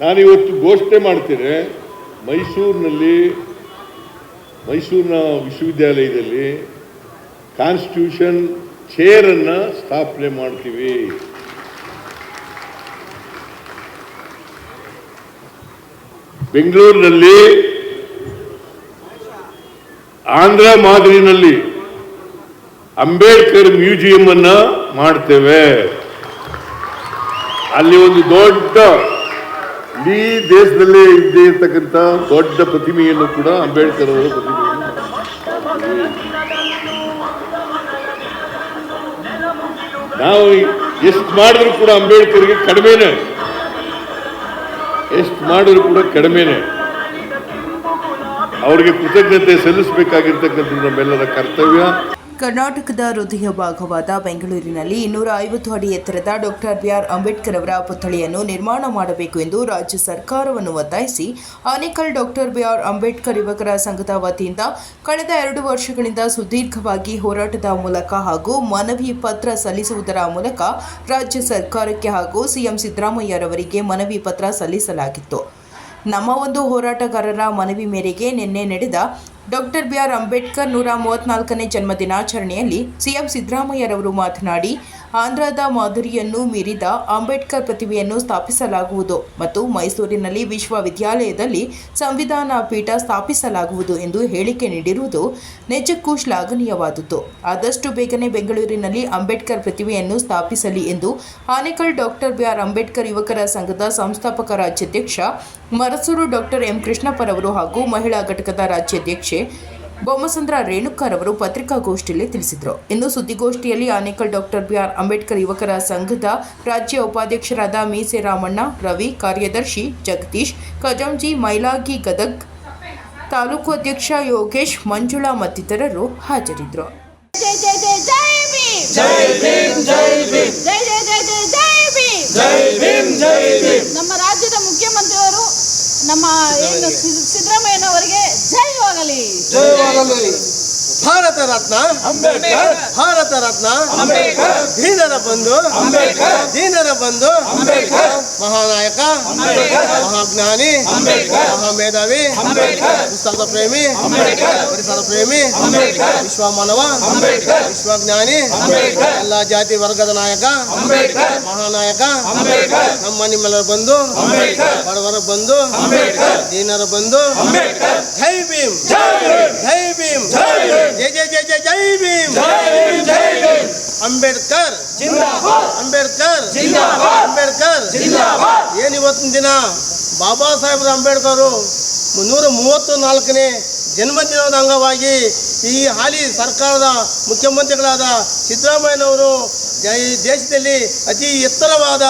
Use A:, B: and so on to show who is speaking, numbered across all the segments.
A: ನಾನಿವತ್ತು ಘೋಷಣೆ ಮಾಡ್ತೇನೆ, ಮೈಸೂರಿನಲ್ಲಿ, ಮೈಸೂರಿನ ವಿಶ್ವವಿದ್ಯಾಲಯದಲ್ಲಿ ಕಾನ್ಸ್ಟಿಟ್ಯೂಷನ್ ಚೇರನ್ನು ಸ್ಥಾಪನೆ ಮಾಡ್ತೀವಿ. ಬೆಂಗಳೂರಿನಲ್ಲಿ, ಆಂಧ್ರ ಮಾದರಿನಲ್ಲಿ ಅಂಬೇಡ್ಕರ್ ಮ್ಯೂಸಿಯಂ ಅನ್ನ ಮಾಡ್ತೇವೆ. ಅಲ್ಲಿ ಒಂದು ದೊಡ್ಡ ಇಡೀ ದೇಶದಲ್ಲೇ ಇದ್ದೇ ಇರ್ತಕ್ಕಂಥ ದೊಡ್ಡ ಪ್ರತಿಮೆಯನ್ನು ಕೂಡ ಅಂಬೇಡ್ಕರ್ ಅವರ ಪ್ರತಿಮೆಯನ್ನು. ನಾವು ಎಷ್ಟು ಮಾಡಿದ್ರು ಕೂಡ ಅಂಬೇಡ್ಕರ್ಗೆ ಕಡಿಮೆನೆ. ಎಷ್ಟು ಮಾಡಿದ್ರು ಕೂಡ ಕಡಿಮೆನೆ. ಅವರಿಗೆ ಕೃತಜ್ಞತೆ ಸಲ್ಲಿಸಬೇಕಾಗಿರ್ತಕ್ಕಂಥದ್ದು ನಮ್ಮೆಲ್ಲರ ಕರ್ತವ್ಯ.
B: ಕರ್ನಾಟಕದ ಹೃದಯ ಭಾಗವಾದ ಬೆಂಗಳೂರಿನಲ್ಲಿ ಇನ್ನೂರ ಐವತ್ತು ಅಡಿ ಎತ್ತರದ ಡಾಕ್ಟರ್ ಬಿಆರ್ ಅಂಬೇಡ್ಕರ್ ಅವರ ಪುತ್ಥಳಿಯನ್ನು ನಿರ್ಮಾಣ ಮಾಡಬೇಕು ಎಂದು ರಾಜ್ಯ ಸರ್ಕಾರವನ್ನು ಒತ್ತಾಯಿಸಿ, ಆನೇಕಲ್ ಡಾಕ್ಟರ್ ಬಿಆರ್ ಅಂಬೇಡ್ಕರ್ ಯುವಕರ ಸಂಘದ ವತಿಯಿಂದ ಕಳೆದ ಎರಡು ವರ್ಷಗಳಿಂದ ಸುದೀರ್ಘವಾಗಿ ಹೋರಾಟದ ಮೂಲಕ ಹಾಗೂ ಮನವಿ ಪತ್ರ ಸಲ್ಲಿಸುವುದರ ಮೂಲಕ ರಾಜ್ಯ ಸರ್ಕಾರಕ್ಕೆ ಹಾಗೂ ಸಿಎಂ ಸಿದ್ದರಾಮಯ್ಯರವರಿಗೆ ಮನವಿ ಪತ್ರ ಸಲ್ಲಿಸಲಾಗಿತ್ತು. ನಮ್ಮ ಒಂದು ಹೋರಾಟಗಾರರ ಮನವಿ ಮೇರೆಗೆ ನಿನ್ನೆ ನಡೆದ ಡಾಕ್ಟರ್ ಬಿಆರ್ ಅಂಬೇಡ್ಕರ್ ನೂರ ಮೂವತ್ನಾಲ್ಕನೇ ಜನ್ಮ ದಿನಾಚರಣೆಯಲ್ಲಿ ಸಿಎಂ ಸಿದ್ದರಾಮಯ್ಯರವರು ಮಾತನಾಡಿ ಆಂಧ್ರದ ಮಾದರಿಯನ್ನು ಮೀರಿದ ಅಂಬೇಡ್ಕರ್ ಪ್ರತಿಮೆಯನ್ನು ಸ್ಥಾಪಿಸಲಾಗುವುದು ಮತ್ತು ಮೈಸೂರಿನಲ್ಲಿ ವಿಶ್ವವಿದ್ಯಾಲಯದಲ್ಲಿ ಸಂವಿಧಾನ ಪೀಠ ಸ್ಥಾಪಿಸಲಾಗುವುದು ಎಂದು ಹೇಳಿಕೆ ನೀಡಿರುವುದು ನಿಜಕ್ಕೂ ಶ್ಲಾಘನೀಯವಾದುದು ಆದಷ್ಟು ಬೇಗನೆ ಬೆಂಗಳೂರಿನಲ್ಲಿ ಅಂಬೇಡ್ಕರ್ ಪ್ರತಿಮೆಯನ್ನು ಸ್ಥಾಪಿಸಲಿ ಎಂದು ಆನೇಕಲ್ ಡಾಕ್ಟರ್ ಬಿಆರ್ ಅಂಬೇಡ್ಕರ್ ಯುವಕರ ಸಂಘದ ಸಂಸ್ಥಾಪಕ ರಾಜ್ಯಾಧ್ಯಕ್ಷ, ಮರಸೂರು ಡಾಕ್ಟರ್ ಎಂ ಕೃಷ್ಣಪ್ಪರವರು ಹಾಗೂ ಮಹಿಳಾ ಘಟಕದ ರಾಜ್ಯಾಧ್ಯಕ್ಷೆ ಬೊಮ್ಮಸಂದ್ರ ರೇಣುಕರ್ ಅವರು ಪತ್ರಿಕಾಗೋಷ್ಠಿಯಲ್ಲಿ ತಿಳಿಸಿದರು. ಇಂದು ಸುದ್ದಿಗೋಷ್ಠಿಯಲ್ಲಿ ಆನೇಕಲ್ ಡಾಕ್ಟರ್ ಬಿಆರ್ ಅಂಬೇಡ್ಕರ್ ಯುವಕರ ಸಂಘದ ರಾಜ್ಯ ಉಪಾಧ್ಯಕ್ಷರಾದ ಮೀಸೆ ರಾಮಣ್ಣ ರವಿ ಕಾರ್ಯದರ್ಶಿ ಜಗದೀಶ್ ಖಜಾಂಜಿ ಮೈಲಾಗಿ ಗದಗ್ ತಾಲೂಕು ಅಧ್ಯಕ್ಷ ಯೋಗೇಶ್ ಮಂಜುಳಾ ಮತ್ತಿತರರು ಹಾಜರಿದ್ದರು
C: ಜೈ ಜೈ ಜೈ ಜೈ ಭೀಮ್! ಜೈ ಭೀಮ್ ಜೈ ಭೀಮ್! ಜೈ ಜೈ ಜೈ ಜೈ ಜೈ ಭೀಮ್ ಜೈ ಭೀಮ್! ನಮ್ಮ ನಮ್ಮ ಏನು ಸಿದ್- ಸಿದ್ದರಾಮಯ್ಯನವರಿಗೆ ಜಯವಾಗಲಿ
D: ಜಯವಾಗಲಿ ಭಾರತ ರತ್ನ ಅಂಬೇಡ್ಕರ್. ಭಾರತ ರತ್ನ ಅಂಬೇಡ್ಕರ್. ದೀನರ ಬಂಧು ಅಂಬೇಡ್ಕರ್. ದೀನರ ಬಂಧು ಅಂಬೇಡ್ಕರ್. ಮಹಾನಾಯಕ ಅಂಬೇಡ್ಕರ್. ಮಹಾಜ್ಞಾನಿ ಅಂಬೇಡ್ಕರ್. ಮಹಾಮೇಧಾವಿ ಅಂಬೇಡ್ಕರ್. ಪುಸ್ತಕದ ಪ್ರೇಮಿ ಅಂಬೇಡ್ಕರ್. ಪರಿಸರ ಪ್ರೇಮಿ ಅಂಬೇಡ್ಕರ್. ವಿಶ್ವ ಮಾನವ ಅಂಬೇಡ್ಕರ್. ವಿಶ್ವಜ್ಞಾನಿ ಅಂಬೇಡ್ಕರ್. ಎಲ್ಲ ಜಾತಿ ವರ್ಗದ ನಾಯಕ ಅಂಬೇಡ್ಕರ್. ಮಹಾನಾಯಕ ಅಂಬೇಡ್ಕರ್. ನಮ್ಮ ನಿಮ್ಮೆಲ್ಲರ ಬಂಧು ಅಂಬೇಡ್ಕರ್. ಬಡವರ ಬಂಧು ಅಂಬೇಡ್ಕರ್. ದೀನರ ಬಂಧು ಅಂಬೇಡ್ಕರ್. ಜೈ ಭೀಮ್. ಜೈ ಭೀಮ್. ಜೈ ಜೈ ಜೈ ಜೈ ಜೈ ಭೀಮ್. ಅಂಬೇಡ್ಕರ್. ಅಂಬೇಡ್ಕರ್. ಅಂಬೇಡ್ಕರ್. ಏನ್ ಇವತ್ತಿನ ದಿನ? ಬಾಬಾ ಸಾಹೇಬ್ ಅಂಬೇಡ್ಕರ್ ನೂರ ಮೂವತ್ತು ನಾಲ್ಕನೇ ಜನ್ಮದಿನದ ಅಂಗವಾಗಿ ಈ ಹಾಲಿ ಸರ್ಕಾರದ ಮುಖ್ಯಮಂತ್ರಿಗಳಾದ ಸಿದ್ದರಾಮಯ್ಯನವರು ಈ ದೇಶದಲ್ಲಿ ಅತಿ ಎತ್ತರವಾದ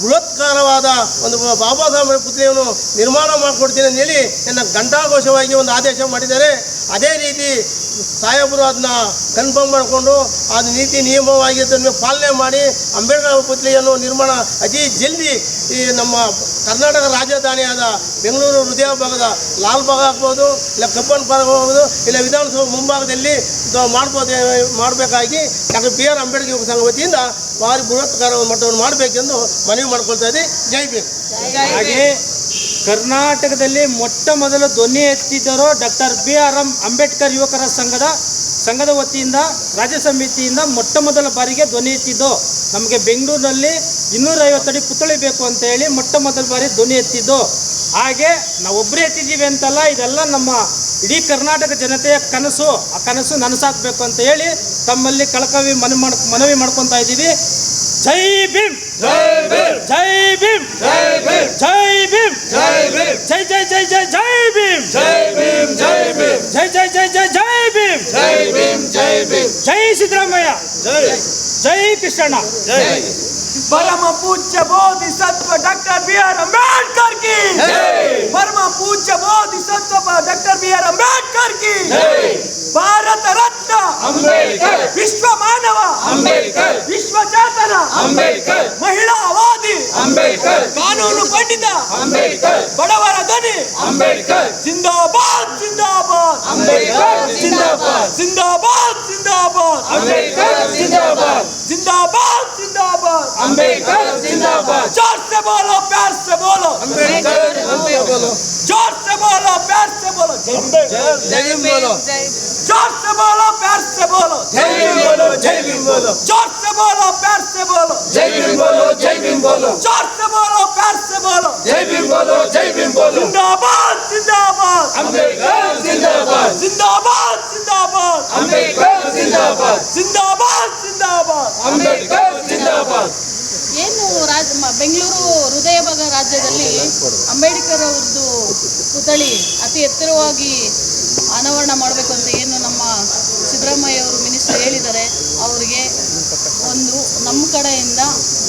D: ಬೃಹತ್ಕಾರವಾದ ಒಂದು ಬಾಬಾ ಸಾಹೇಬ್ ಪುತ್ರಿಯನ್ನು ನಿರ್ಮಾಣ ಮಾಡಿಕೊಡ್ತೀನಿ ಅಂತ ಹೇಳಿ ನನ್ನ ಘಂಟಾಘೋಷವಾಗಿ ಒಂದು ಆದೇಶ ಮಾಡಿದ್ದಾರೆ. ಅದೇ ರೀತಿ ಸಾಹೇಬರು ಅದನ್ನ ಕನ್ಫರ್ಮ್ ಮಾಡಿಕೊಂಡು ಅದು ನೀತಿ ನಿಯಮವಾಗಿ ಅದನ್ನು ಪಾಲನೆ ಮಾಡಿ ಅಂಬೇಡ್ಕರ್ ಪುತ್ಲಿಯನ್ನು ನಿರ್ಮಾಣ ಅತಿ ಜಲ್ದಿ ಈ ನಮ್ಮ ಕರ್ನಾಟಕ ರಾಜಧಾನಿಯಾದ ಬೆಂಗಳೂರು ಹೃದಯ ಭಾಗದ ಲಾಲ್ ಬಾಗ್ ಆಗ್ಬೋದು ಇಲ್ಲ ಕಬ್ಬನ್ ಪಾರ್ಕ್ ಹೋಗ್ಬೋದು ಇಲ್ಲ ವಿಧಾನಸೌಧ ಮುಂಭಾಗದಲ್ಲಿ ಮಾಡ್ಬೋದೇ ಮಾಡಬೇಕಾಗಿ ಡಾಕ್ಟರ್ ಬಿ ಆರ್ ಅಂಬೇಡ್ಕರ್ ಯುವ ಸಂಘ ವತಿಯಿಂದ ಭಾರಿ ಬೃಹತ್ಕಾರ ಮಟ್ಟವನ್ನು ಮಾಡಬೇಕೆಂದು ಮನವಿ ಮಾಡ್ಕೊಳ್ತಾ ಇದ್ದೀವಿ ಜೈ ಬೇಕು
E: ಹಾಗೆ ಕರ್ನಾಟಕದಲ್ಲಿ ಮೊಟ್ಟ ಮೊದಲು ಧ್ವನಿ ಎತ್ತಿದ್ದರು doctor B R M Ambedkar ಯುವಕರ ಸಂಘದ ಸಂಘದ ವತಿಯಿಂದ, ರಾಜ್ಯ ಸಮಿತಿಯಿಂದ ಮೊಟ್ಟ ಮೊದಲ ಬಾರಿಗೆ ಧ್ವನಿ ಎತ್ತಿದ್ದು. ನಮಗೆ ಬೆಂಗಳೂರಿನಲ್ಲಿ ಇನ್ನೂರೈವತ್ತು ಅಡಿ ಪುತ್ಥಳಿ ಬೇಕು ಅಂತ ಹೇಳಿ ಮೊಟ್ಟ ಮೊದಲ ಬಾರಿ ಧ್ವನಿ ಎತ್ತಿದ್ದು. ಹಾಗೆ ನಾವು ಒಬ್ಬರೇ ಎತ್ತಿದ್ದೀವಿ ಅಂತಲ್ಲ, ಇದೆಲ್ಲ ನಮ್ಮ ಇಡೀ ಕರ್ನಾಟಕ ಜನತೆಯ ಕನಸು. ಆ ಕನಸು ನನಸಾಗಬೇಕು ಅಂತ ಹೇಳಿ ತಮ್ಮಲ್ಲಿ ಕಳಕವಿ ಮನವಿ ಮಾಡ್ಕೊತಾ ಮನವಿ जय भीम जय भीम जय भीम जय भीम जय भीम जय भीम जय जय जय जय जय भीम जय भीम जय भीम जय जय जय जय जय भीम जय भीम जय भीम जय सिद्धरामैया जय जय कृष्णा जय
F: परम पूज्य बोधि सत्व डॉक्टर बी आर अंबेडकर की परम पूज्य बोधि सत्व डॉक्टर बी आर अंबेडकर की भारत रत्न ಭಕ್ತ ಅಂಬೇಡ್ಕರ್ ವಿಶ್ವ ಮಾನವ ಅಂಬೇಡ್ಕರ್ ವಿಶ್ವ ಚಾತನ ಅಂಬೇಡ್ಕರ್ ಮಹಿಳಾ ಅವಾದಿ ಅಂಬೇಡ್ಕರ್ ಕಾನೂನು ಪಂಡಿತ ಅಂಬೇಡ್ಕರ್ ಬಡವರ ಧ್ವನಿ ಅಂಬೇಡ್ಕರ್ ಜಿಂದಾಬಾದ್ ಜಿಂದಾಬಾದ್ ಅಂಬೇಡ್ಕರ್ ಜಿಂದಾಬಾದ್ ಜಿಂದಾಬಾದ್ ಜಿಂದಾಬಾದ್ ಅಂಬೇಡ್ಕರ್ ಜಿಂದಾಬಾದ್ ಜಿಂದಾಬಾद जिंदाबाद
E: अंबेडकर जिंदाबाद
F: ज़ोर से बोलो प्यार से बोलो अंबेडकर बोलो ज़ोर से बोलो प्यार से बोलो
G: जय बोलो
F: ज़ोर से बोलो प्यार से बोलो
G: जय भीम बोलो जय भीम बोलो
F: जोर से बोलो प्यार से बोलो
G: जय भीम बोलो जय भीम बोलो
F: जोर से बोलो प्यार से बोलो
G: जय भीम बोलो जय भीम बोलो
F: जिंदाबाद जिंदाबाद
G: अंबेडकर जिंदाबाद
F: जिंदाबाद जिंदाबाद
G: अंबेडकर जिंदाबाद
F: जिंदाबाद जिंदाबाद
G: अंबेडकर जिंदाबाद
C: ಏನು ರಾಜ ಮ- ಬೆಂಗಳೂರು ಹೃದಯ ಭಾಗ ರಾಜ್ಯದಲ್ಲಿ ಅಂಬೇಡ್ಕರ್ ಅವ್ರದ್ದು ಪುತ್ಥಳಿ ಅತಿ ಎತ್ತರವಾಗಿ ಅನಾವರಣ ಮಾಡಬೇಕು ಅಂತ ಏನು ನಮ್ಮ ಸಿದ್ದರಾಮಯ್ಯ ಅವರು ಮಿನಿಸ್ಟರ್ ಹೇಳಿದ್ದಾರೆ, ಅವರಿಗೆ ಒಂದು ನಮ್ಮ ಕಡೆಯಿಂದ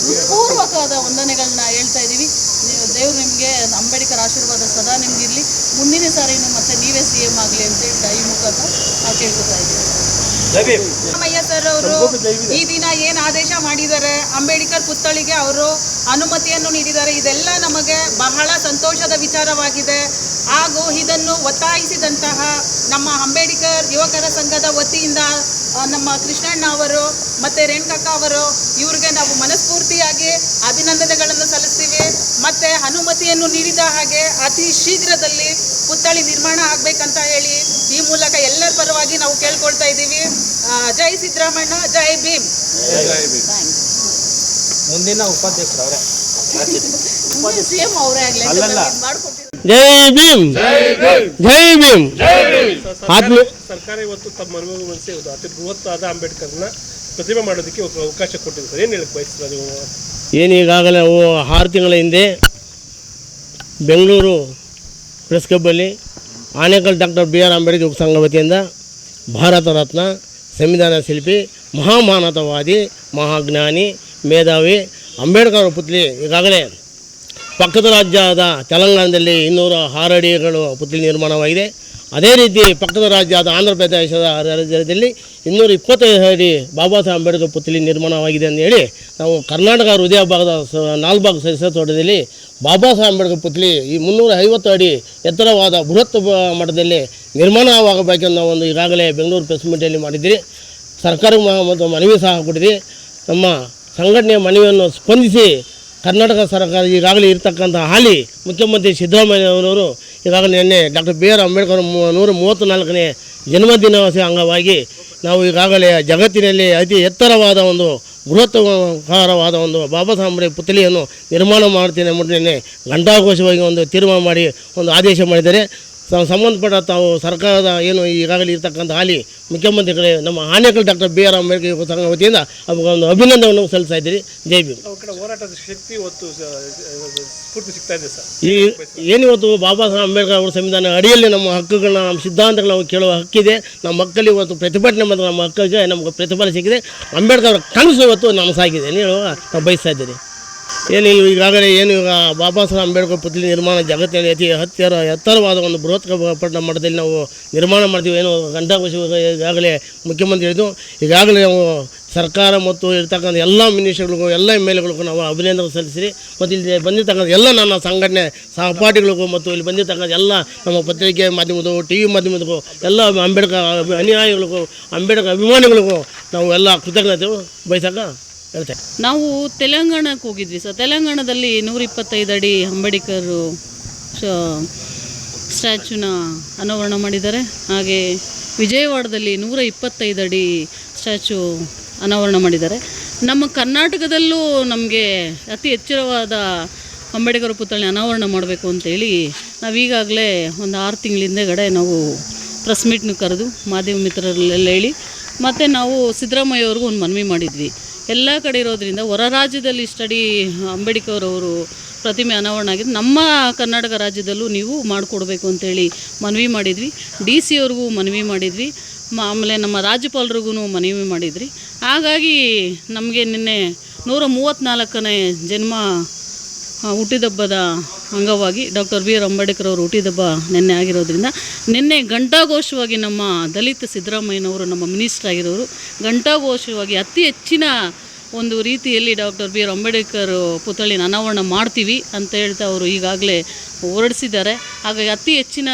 C: ಹೃತ್ಪೂರ್ವಕವಾದ ವಂದನೆಗಳನ್ನ ಹೇಳ್ತಾ ಇದ್ದೀವಿ. ದೇವರು ನಿಮಗೆ ಅಂಬೇಡ್ಕರ್ ಆಶೀರ್ವಾದ ಸದಾ ನಿಮಗಿರಲಿ. ಮುಂದಿನ ಸಾರಿನೂ ಮತ್ತೆ ನೀವೇ ಸಿ ಎಂ ಆಗಲಿ ಅಂತೇಳಿ ಈ ಮುಖಾಂತರ ನಾವು ಕೇಳ್ಕೊತಾ ಇದ್ದೀವಿ.
H: ಸಿದ್ದರಾಮಯ್ಯ ಸರ್ ಅವರು ಈ ದಿನ ಏನು ಆದೇಶ ಮಾಡಿದ್ದಾರೆ? ಅಂಬೇಡ್ಕರ್ ಪುತ್ಥಳಿಗೆ ಅವರು ಅನುಮತಿಯನ್ನು ನೀಡಿದ್ದಾರೆ. ಇದೆಲ್ಲ ನಮಗೆ ಬಹಳ ಸಂತೋಷದ ವಿಚಾರವಾಗಿದೆ. ಹಾಗೂ ಇದನ್ನು ಒತ್ತಾಯಿಸಿದಂತಹ ನಮ್ಮ ಅಂಬೇಡ್ಕರ್ ಯುವಕರ ಸಂಘದ ವತಿಯಿಂದ ನಮ್ಮ ಕೃಷ್ಣಣ್ಣ ಅವರು ಮತ್ತು ರೇಣುಕಕ್ಕ ಅವರು ಇವ್ರಿಗೆ ನಾವು ಮನಸ್ಫೂರ್ತಿಯಾಗಿ ಅಭಿನಂದನೆಗಳನ್ನು ಸಲ್ಲಿಸ್ತೀವಿ. ಮತ್ತು ಅನುಮತಿಯನ್ನು ನೀಡಿದ ಹಾಗೆ ಅತಿ ಶೀಘ್ರದಲ್ಲಿ ಪುತ್ಥಳಿ ನಿರ್ಮಾಣ ಆಗಬೇಕಂತ ಹೇಳಿ ಈ ಮೂಲಕ ಪರವಾಗಿ ನಾವು ಕೇಳ್ಕೊಳ್ತಾ ಇದ್ದೀವಿ. ಜೈ ಸಿದ್ದರಾಮಣ್ಣ ಜೈ ಭೀಮ್.
E: ಮುಂದಿನ ಉಪಾಧ್ಯಕ್ಷರು ಅವರೇ.
C: ಆಗಲಿ
D: ಜೈ ಭೀಮ್. ಜೈ ಭೀಮ್.
I: ಸರ್ಕಾರ ಇವತ್ತು ತಮ್ಮ ಮನವಿ ಮನಸ್ಸೆ ಅತಿ ಬೃಹತ್ತಾದ ಅಂಬೇಡ್ಕರ್ನ ಪ್ರತಿಭೆ ಮಾಡೋದಕ್ಕೆ ಒಂದು ಅವಕಾಶ ಕೊಟ್ಟಿದೆ ಸರ್ ಏನು ಹೇಳಕ್ ಬಯಸ್ತೀರ ನೀವು?
D: ಏನು ಈಗಾಗಲೇ ಅವು ಆರು ತಿಂಗಳ ಹಿಂದೆ Bengaluru press ಕ್ಲಬ್ಬಲ್ಲಿ Anekal doctor B R Ambedkar ಯುವ ಸಂಘ ವತಿಯಿಂದ ಭಾರತ ರತ್ನ, ಸಂವಿಧಾನ ಶಿಲ್ಪಿ, ಮಹಾಮಾನತವಾದಿ, ಮಹಾಜ್ಞಾನಿ, ಮೇಧಾವಿ ಅಂಬೇಡ್ಕರ್ ಪುತ್ಲಿ ಈಗಾಗಲೇ ಪಕ್ಕದ ರಾಜ್ಯದ ತೆಲಂಗಾಣದಲ್ಲಿ ಇನ್ನೂರ ಆರು ಪುತ್ಲಿ ನಿರ್ಮಾಣವಾಗಿದೆ. ಅದೇ ರೀತಿ ಪಕ್ಕದ ರಾಜ್ಯದ ಆಂಧ್ರ ಪ್ರದೇಶದ ರಾಜ್ಯದಲ್ಲಿ ಇನ್ನೂರ ಇಪ್ಪತ್ತೈದು ಅಡಿ ಬಾಬಾ ಸಾಹೇಬ್ ಅಂಬೇಡ್ಕರ್ ಪುತ್ಲಿ ನಿರ್ಮಾಣವಾಗಿದೆ ಅಂತ ಹೇಳಿ ನಾವು ಕರ್ನಾಟಕ ಹೃದಯ ಭಾಗದ ಸ ನಾಲ್ಬಾಗ್ ಸದಸ್ಯ ತೋಟದಲ್ಲಿ ಬಾಬಾ ಸಾಹೇಬ್ ಅಂಬೇಡ್ಕರ್ ಪುತ್ಲಿ ಈ ಮುನ್ನೂರ ಐವತ್ತು ಅಡಿ ಎತ್ತರವಾದ ಬೃಹತ್ ಮಠದಲ್ಲಿ ನಿರ್ಮಾಣವಾಗಬೇಕೆಂದು ಒಂದು ಈಗಾಗಲೇ ಬೆಂಗಳೂರು ಪ್ರೆಸ್ ಮೀಟಲ್ಲಿ ಮಾಡಿದ್ದೀರಿ. ಸರ್ಕಾರ ಮತ್ತು ಮನವಿ ಸಹ ಕೊಟ್ಟಿದ್ದೀವಿ ನಮ್ಮ ಸಂಘಟನೆಯ ಮನವಿಯನ್ನು ಸ್ಪಂದಿಸಿ ಕರ್ನಾಟಕ ಸರ್ಕಾರ ಈಗಾಗಲೇ ಇರತಕ್ಕಂಥ ಹಾಲಿ ಮುಖ್ಯಮಂತ್ರಿ ಸಿದ್ದರಾಮಯ್ಯನವರು ಈಗಾಗಲೇ ನಿನ್ನೆ ಡಾಕ್ಟರ್ ಬಿ ಆರ್ ಅಂಬೇಡ್ಕರ್ ನೂರ ಮೂವತ್ತು ನಾಲ್ಕನೇ ಅಂಗವಾಗಿ ನಾವು ಈಗಾಗಲೇ ಜಗತ್ತಿನಲ್ಲಿ ಅತಿ ಎತ್ತರವಾದ ಒಂದು ಬೃಹತ್ಕಾರವಾದ ಒಂದು ಬಾಬಾ ಸಾಹೇಬ್ ಅಂಬೇಡ್ಕರ್ ಪುತ್ಥಳಿಯನ್ನು ನಿರ್ಮಾಣ ಮಾಡ್ತೀನಿ ನಿನ್ನೆ ಘಂಟಾಘೋಷವಾಗಿ ಒಂದು ತೀರ್ಮಾನ ಮಾಡಿ ಒಂದು ಆದೇಶ ಮಾಡಿದ್ದಾರೆ. ಸಂಬಂಧಪಟ್ಟ ತಾವು ಸರ್ಕಾರದ ಏನು ಈಗಾಗಲೇ ಇರತಕ್ಕಂಥ ಹಾಲಿ ಮುಖ್ಯಮಂತ್ರಿಗಳೇ ನಮ್ಮ Anekal doctor B R Ambedkar ಸಂಘ ವತಿಯಿಂದ ಅವ್ರಿಗೆ ಒಂದು ಅಭಿನಂದನೆಯನ್ನು ಸಲ್ಲಿಸ್ತಾ ಇದ್ದೀರಿ. ಜೈ ಭೀಮ್.
I: ಹೋರಾಟದ ಶಕ್ತಿ ಇವತ್ತು ಸ- ಸ್ಫೂರ್ತಿ ಸಿಗ್ತಾ ಇದೆ ಸರ್.
D: ಈ ಏನಿವತ್ತು ಬಾಬಾ ಸಾಹೇಬ್ ಅಂಬೇಡ್ಕರ್ ಅವರ ಸಂವಿಧಾನ ಅಡಿಯಲ್ಲಿ ನಮ್ಮ ಹಕ್ಕುಗಳನ್ನ ನಮ್ಮ ಸಿದ್ಧಾಂತಗಳು ನಾವು ಕೇಳುವ ಹಕ್ಕಿದೆ. ನಮ್ಮ ಮಕ್ಕಳಿಗೆ ಇವತ್ತು ಪ್ರತಿಭಟನೆ ಮತ್ತು ನಮ್ಮ ಹಕ್ಕಿಗೆ ನಮಗೆ ಪ್ರತಿಫಲ ಸಿಕ್ಕಿದೆ. ಅಂಬೇಡ್ಕರ್ ಅವರ ಕನಸು ಇವತ್ತು ನನಸಾಗಿದೆ ಏನು ಹೇಳುವ? ನಾವು ಬಯಸ್ತಾ ಇದ್ದೀನಿ ಏನು ಈಗಾಗಲೇ ಏನು ಇವಾಗ ಬಾಬಾ ಸಾಹೇಬ್ ಅಂಬೇಡ್ಕರ್ ಪುತ್ಲಿ ನಿರ್ಮಾಣ ಜಗತ್ತಿನಲ್ಲಿ ಅತಿ ಹತ್ತಿರ ಎತ್ತರವಾದ ಒಂದು ಬೃಹತ್ ಪಟ್ಟಣ ಮಟ್ಟದಲ್ಲಿ ನಾವು ನಿರ್ಮಾಣ ಮಾಡ್ತೀವಿ. ಏನು ಗಂಟಾಘೋಷ ಈಗಾಗಲೇ ಮುಖ್ಯಮಂತ್ರಿ ಹೇಳಿದ್ದು. ಈಗಾಗಲೇ ನಾವು ಸರ್ಕಾರ ಮತ್ತು ಇರ್ತಕ್ಕಂಥ ಎಲ್ಲ ಮಿನಿಸ್ಟರ್ಗಳಿಗೂ, ಎಲ್ಲ ಎಂ ಎಲ್ ಎಗಳಿಗೂ ನಾವು ಅಭಿನಂದನೆ ಸಲ್ಲಿಸಿರಿ. ಮತ್ತು ಇಲ್ಲಿ ಬಂದಿರ್ತಕ್ಕಂಥ ಎಲ್ಲ ನನ್ನ ಸಂಘಟನೆ ಸಹಪಾಠಿಗಳಿಗೂ ಮತ್ತು ಇಲ್ಲಿ ಬಂದಿರ್ತಕ್ಕಂಥ ಎಲ್ಲ ನಮ್ಮ ಪತ್ರಿಕೆ ಮಾಧ್ಯಮದ ಟಿ ವಿ ಮಾಧ್ಯಮದಕ್ಕೂ ಎಲ್ಲ ಅಂಬೇಡ್ಕರ್ ಅನುಯಾಯಿಗಳಿಗೂ, ಅಂಬೇಡ್ಕರ್ ಅಭಿಮಾನಿಗಳಿಗೂ ನಾವು ಎಲ್ಲ ಕೃತಜ್ಞತೆ ಬಯಸಕ ಹೇಳ್ತೇವೆ
C: ನಾವು ತೆಲಂಗಾಣಕ್ಕೆ ಹೋಗಿದ್ವಿ ಸರ್. ತೆಲಂಗಾಣದಲ್ಲಿ ನೂರ ಇಪ್ಪತ್ತೈದು ಅಡಿ ಅಂಬೇಡ್ಕರ್ ಸ್ಟ್ಯಾಚ್ಯೂನ ಅನಾವರಣ ಮಾಡಿದ್ದಾರೆ. ಹಾಗೆ ವಿಜಯವಾಡದಲ್ಲಿ ನೂರ ಇಪ್ಪತ್ತೈದು ಅಡಿ ಸ್ಟ್ಯಾಚ್ಯೂ ಅನಾವರಣ ಮಾಡಿದ್ದಾರೆ. ನಮ್ಮ ಕರ್ನಾಟಕದಲ್ಲೂ ನಮಗೆ ಅತಿ ಎಚ್ಚರವಾದ ಅಂಬೇಡ್ಕರ್ ಪುತ್ಥಳಿ ಅನಾವರಣ ಮಾಡಬೇಕು ಅಂತೇಳಿ ನಾವೀಗಾಗಲೇ ಒಂದು ಆರು ತಿಂಗಳ ಹಿಂದೆಗಡೆ ನಾವು ಪ್ರೆಸ್ ಮೀಟ್ನ ಕರೆದು ಮಾಧ್ಯಮ ಮಿತ್ರರಲ್ಲೆಲ್ಲ ಹೇಳಿ, ಮತ್ತು ನಾವು ಸಿದ್ದರಾಮಯ್ಯ ಅವ್ರಿಗೂ ಒಂದು ಮನವಿ ಮಾಡಿದ್ವಿ. ಎಲ್ಲ ಕಡೆ ಇರೋದ್ರಿಂದ ಹೊರ ರಾಜ್ಯದಲ್ಲಿ ಸ್ಟಡಿ ಅಂಬೇಡ್ಕರ್ ಅವರು ಪ್ರತಿಮೆ ಅನಾವರಣ ಆಗಿದೆ ನಮ್ಮ ಕರ್ನಾಟಕ ರಾಜ್ಯದಲ್ಲೂ ನೀವು ಮಾಡಿಕೊಡ್ಬೇಕು ಅಂತೇಳಿ ಮನವಿ ಮಾಡಿದ್ವಿ. ಡಿ ಸಿ ಅವ್ರಿಗೂ ಮನವಿ ಮಾಡಿದ್ವಿ. ಆಮೇಲೆ ನಮ್ಮ ರಾಜ್ಯಪಾಲರಿಗೂ ಮನವಿ ಮಾಡಿದ್ರಿ. ಹಾಗಾಗಿ ನಮಗೆ ನಿನ್ನೆ ನೂರ ಮೂವತ್ತ್ನಾಲ್ಕನೇ ಜನ್ಮ ಹುಟ್ಟಿದಬ್ಬದ ಅಂಗವಾಗಿ ಡಾಕ್ಟರ್ ಬಿ ಆರ್ ಅಂಬೇಡ್ಕರ್ ಅವರು ಹುಟ್ಟಿದಬ್ಬ ನಿನ್ನೆ ಆಗಿರೋದ್ರಿಂದ ನಿನ್ನೆ ಘಂಟಾಘೋಷವಾಗಿ ನಮ್ಮ ದಲಿತ ಸಿದ್ದರಾಮಯ್ಯನವರು ನಮ್ಮ ಮಿನಿಸ್ಟರ್ ಆಗಿರೋರು ಘಂಟಾಘೋಷವಾಗಿ ಅತಿ ಹೆಚ್ಚಿನ ಒಂದು ರೀತಿಯಲ್ಲಿ ಡಾಕ್ಟರ್ ಬಿ ಆರ್ ಅಂಬೇಡ್ಕರ್ ಪುತ್ಥಳಿನ ಅನಾವರಣ ಮಾಡ್ತೀವಿ ಅಂತ ಹೇಳ್ತಾ ಅವರು ಈಗಾಗಲೇ ಹೊರಡಿಸಿದ್ದಾರೆ. ಹಾಗಾಗಿ ಅತಿ ಹೆಚ್ಚಿನ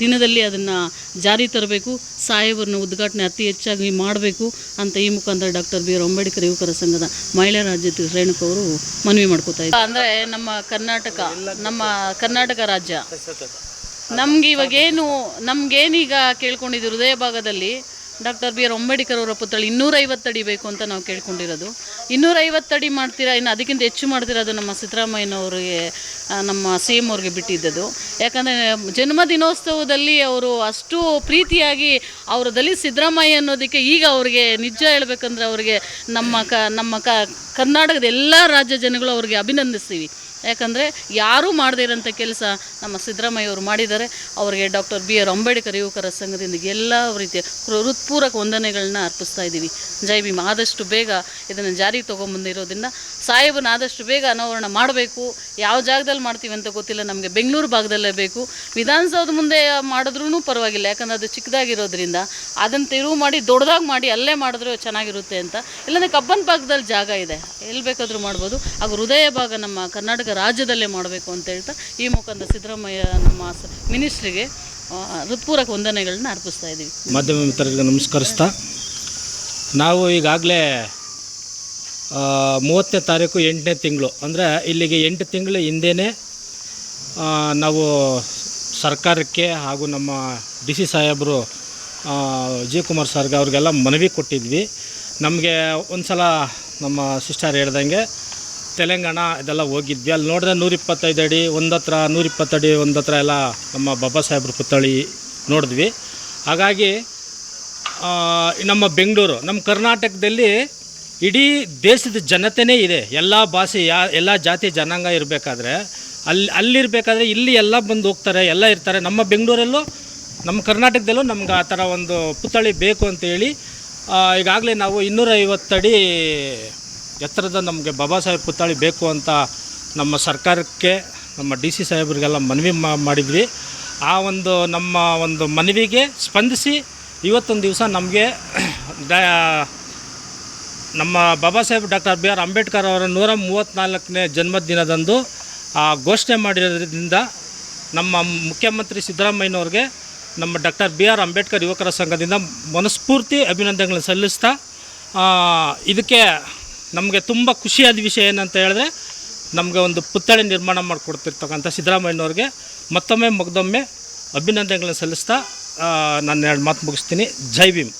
C: ದಿನದಲ್ಲಿ ಅದನ್ನು ಜಾರಿ ತರಬೇಕು, ಸಾಹೇಬರನ್ನ ಉದ್ಘಾಟನೆ ಅತಿ ಹೆಚ್ಚಾಗಿ ಮಾಡಬೇಕು ಅಂತ ಈ ಮುಖಾಂತರ ಡಾಕ್ಟರ್ ಬಿ ಆರ್ ಅಂಬೇಡ್ಕರ್ ಯುವಕರ ಸಂಘದ ಮಹಿಳಾ ರಾಜ್ಯ ರೇಣುಕ ಅವರು ಮನವಿ ಮಾಡ್ಕೋತಾ ಇದ್ದಾರೆ. ಅಂದರೆ ನಮ್ಮ ಕರ್ನಾಟಕ ನಮ್ಮ ಕರ್ನಾಟಕ ರಾಜ್ಯ. ನಮ್ಗೆ ಇವಾಗೇನು, ನಮ್ಗೇನೀಗ ಕೇಳ್ಕೊಂಡಿದ್ದು ಹೃದಯ ಭಾಗದಲ್ಲಿ ಡಾಕ್ಟರ್ ಬಿ ಆರ್ ಅಂಬೇಡ್ಕರ್ ಅವರ ಪುತ್ಥಳಿ ಇನ್ನೂರೈವತ್ತು ಅಡಿ ಬೇಕು ಅಂತ ನಾವು ಕೇಳ್ಕೊಂಡಿರೋದು. ಇನ್ನೂರೈವತ್ತು ಅಡಿ ಮಾಡ್ತೀರಾ? ಇನ್ನು ಅದಕ್ಕಿಂತ ಹೆಚ್ಚು ಮಾಡ್ತೀರಾ? ಅದು ನಮ್ಮ ಸಿದ್ದರಾಮಯ್ಯನವರಿಗೆ ನಮ್ಮ ಸಿ ಎಂ ಅವ್ರಿಗೆ ಬಿಟ್ಟಿದ್ದದು. ಯಾಕಂದರೆ ಜನ್ಮ ದಿನೋತ್ಸವದಲ್ಲಿ ಅವರು ಅಷ್ಟು ಪ್ರೀತಿಯಾಗಿ ಅವರು ದಲಿತ ಸಿದ್ದರಾಮಯ್ಯ ಅನ್ನೋದಕ್ಕೆ ಈಗ ಅವ್ರಿಗೆ ನಿಜ ಹೇಳ್ಬೇಕಂದ್ರೆ ಅವರಿಗೆ ನಮ್ಮ ಕ ನಮ್ಮ ಕ, ಕರ್ನಾಟಕದ ಎಲ್ಲ ರಾಜ್ಯ ಜನಗಳು ಅವ್ರಿಗೆ ಅಭಿನಂದಿಸ್ತೀವಿ. ಯಾಕಂದರೆ ಯಾರೂ ಮಾಡದೇ ಇರೋಂಥ ಕೆಲಸ ನಮ್ಮ ಸಿದ್ದರಾಮಯ್ಯವರು ಮಾಡಿದ್ದಾರೆ. ಅವರಿಗೆ ಡಾಕ್ಟರ್ ಬಿ ಆರ್ ಅಂಬೇಡ್ಕರ್ ಯುವಕರ ಸಂಘದಿಂದ ಎಲ್ಲ ರೀತಿಯ ಹೃತ್ಪೂರ್ವಕ ವಂದನೆಗಳನ್ನ ಅರ್ಪಿಸ್ತಾ ಇದ್ದೀವಿ. ಜೈ ಭೀಮ್. ಆದಷ್ಟು ಬೇಗ ಇದನ್ನು ಜಾರಿಗೆ ತೊಗೊಂಬಂದಿರೋದ್ರಿಂದ ಸಾಹೇಬನ ಆದಷ್ಟು ಬೇಗ ಅನಾವರಣ ಮಾಡಬೇಕು. ಯಾವ ಜಾಗದಲ್ಲಿ ಮಾಡ್ತೀವಿ ಅಂತ ಗೊತ್ತಿಲ್ಲ. ನಮಗೆ ಬೆಂಗಳೂರು ಭಾಗದಲ್ಲೇ ಬೇಕು. ವಿಧಾನಸೌಧ ಮುಂದೆ ಮಾಡಿದ್ರೂ ಪರವಾಗಿಲ್ಲ. ಯಾಕಂದರೆ ಅದು ಚಿಕ್ಕದಾಗಿರೋದ್ರಿಂದ ಅದನ್ನು ತಿರುವು ಮಾಡಿ, ದೊಡ್ಡದಾಗಿ ಮಾಡಿ, ಅಲ್ಲೇ ಮಾಡಿದ್ರೆ ಚೆನ್ನಾಗಿರುತ್ತೆ ಅಂತ. ಇಲ್ಲಾಂದರೆ ಕಬ್ಬನ್ ಭಾಗದಲ್ಲಿ ಜಾಗ ಇದೆ. ಎಲ್ಲಿ ಬೇಕಾದರೂ ಮಾಡ್ಬೋದು. ಹಾಗೂ ಹೃದಯ ಭಾಗ ನಮ್ಮ ಕರ್ನಾಟಕ ರಾಜ್ಯದಲ್ಲೇ ಮಾಡಬೇಕು ಅಂತ ಹೇಳ್ತಾ ಈ ಮುಖಾಂತರ ಸಿದ್ದರಾಮಯ್ಯ ನಮ್ಮ ಮಿನಿಸ್ಟ್ರಿಗೆ ಹೃತ್ಪೂರ್ವಕ ವಂದನೆಗಳನ್ನ ಅರ್ಪಿಸ್ತಾ ಇದ್ದೀವಿ
E: ಮಾಧ್ಯಮ ಮಿತ್ರರಿಗೆ ನಮಸ್ಕರಿಸ್ತಾ, ನಾವು ಈಗಾಗಲೇ ಮೂವತ್ತನೇ ತಾರೀಕು ಎಂಟನೇ ತಿಂಗಳು, ಅಂದರೆ ಇಲ್ಲಿಗೆ ಎಂಟು ತಿಂಗಳು ಹಿಂದೆಯೇ ನಾವು ಸರ್ಕಾರಕ್ಕೆ ಹಾಗೂ ನಮ್ಮ ಡಿ ಸಿ ಸಾಹೇಬರು ಜಿ ಕುಮಾರ್ ಸರ್ಗೆ ಅವ್ರಿಗೆಲ್ಲ ಮನವಿ ಕೊಟ್ಟಿದ್ವಿ. ನಮಗೆ ಒಂದು ಸಲ ನಮ್ಮ ಸಿಸ್ಟರ್ ಹೇಳ್ದಂಗೆ ತೆಲಂಗಾಣ ಇದೆಲ್ಲ ಹೋಗಿದ್ವಿ. ಅಲ್ಲಿ ನೋಡಿದ್ರೆ ನೂರಿಪ್ಪತ್ತೈದು ಅಡಿ, ಒಂದತ್ರ ನೂರಿಪ್ಪತ್ತಡಿ, ಒಂದತ್ರ ಎಲ್ಲ ನಮ್ಮ ಬಾಬಾ ಸಾಹೇಬ್ರ ಪುತ್ಥಳಿ ನೋಡಿದ್ವಿ. ಹಾಗಾಗಿ ನಮ್ಮ ಬೆಂಗಳೂರು, ನಮ್ಮ ಕರ್ನಾಟಕದಲ್ಲಿ ಇಡೀ ದೇಶದ ಜನತೆನೇ ಇದೆ. ಎಲ್ಲ ಭಾಷೆ, ಯಾ, ಎಲ್ಲ ಜಾತಿ, ಜನಾಂಗ ಇರಬೇಕಾದ್ರೆ, ಅಲ್ಲಿ, ಅಲ್ಲಿರಬೇಕಾದ್ರೆ ಇಲ್ಲಿ ಎಲ್ಲ ಬಂದು ಹೋಗ್ತಾರೆ, ಎಲ್ಲ ಇರ್ತಾರೆ. ನಮ್ಮ ಬೆಂಗಳೂರಲ್ಲೂ, ನಮ್ಮ ಕರ್ನಾಟಕದಲ್ಲೂ ನಮ್ಗೆ ಆ ಥರ ಒಂದು ಪುತ್ಥಳಿ ಬೇಕು ಅಂತೇಳಿ ಈಗಾಗಲೇ ನಾವು ಇನ್ನೂರೈವತ್ತಡಿ ಎತ್ತರದ ನಮಗೆ ಬಾಬಾ ಸಾಹೇಬ್ ಪುತ್ಥಳಿ ಬೇಕು ಅಂತ ನಮ್ಮ ಸರ್ಕಾರಕ್ಕೆ, ನಮ್ಮ ಡಿ ಸಿ ಸಾಹೇಬ್ರಿಗೆಲ್ಲ ಮನವಿ ಮಾಡಿದ್ವಿ. ಆ ಒಂದು ನಮ್ಮ ಒಂದು ಮನವಿಗೆ ಸ್ಪಂದಿಸಿ ಇವತ್ತೊಂದು ದಿವಸ ನಮಗೆ ನಮ್ಮ Baba Saheb doctor B R Ambedkar ಅವರ ನೂರ ಮೂವತ್ತ್ನಾಲ್ಕನೇ ಜನ್ಮದಿನದಂದು ಆ ಘೋಷಣೆ ಮಾಡಿರೋದ್ರಿಂದ ನಮ್ಮ ಮುಖ್ಯಮಂತ್ರಿ ಸಿದ್ದರಾಮಯ್ಯನವ್ರಿಗೆ ನಮ್ಮ ಡಾಕ್ಟರ್ ಬಿ ಆರ್ ಅಂಬೇಡ್ಕರ್ ಯುವಕರ ಸಂಘದಿಂದ ಮನಸ್ಫೂರ್ತಿ ಅಭಿನಂದನೆಗಳನ್ನು ಸಲ್ಲಿಸ್ತಾ ಇದಕ್ಕೆ ನಮಗೆ ತುಂಬ ಖುಷಿಯಾದ ವಿಷಯ ಏನಂತ ಹೇಳಿದ್ರೆ, ನಮಗೆ ಒಂದು ಪುತ್ಥಳಿ ನಿರ್ಮಾಣ ಮಾಡಿಕೊಡ್ತಿರ್ತಕ್ಕಂಥ ಸಿದ್ದರಾಮಯ್ಯನವ್ರಿಗೆ ಮತ್ತೊಮ್ಮೆ ಮಗದೊಮ್ಮೆ ಅಭಿನಂದನೆಗಳನ್ನು ಸಲ್ಲಿಸ್ತಾ ನಾನು ಎರಡು ಮಾತು ಮುಗಿಸ್ತೀನಿ. ಜೈ ಭೀಮ್.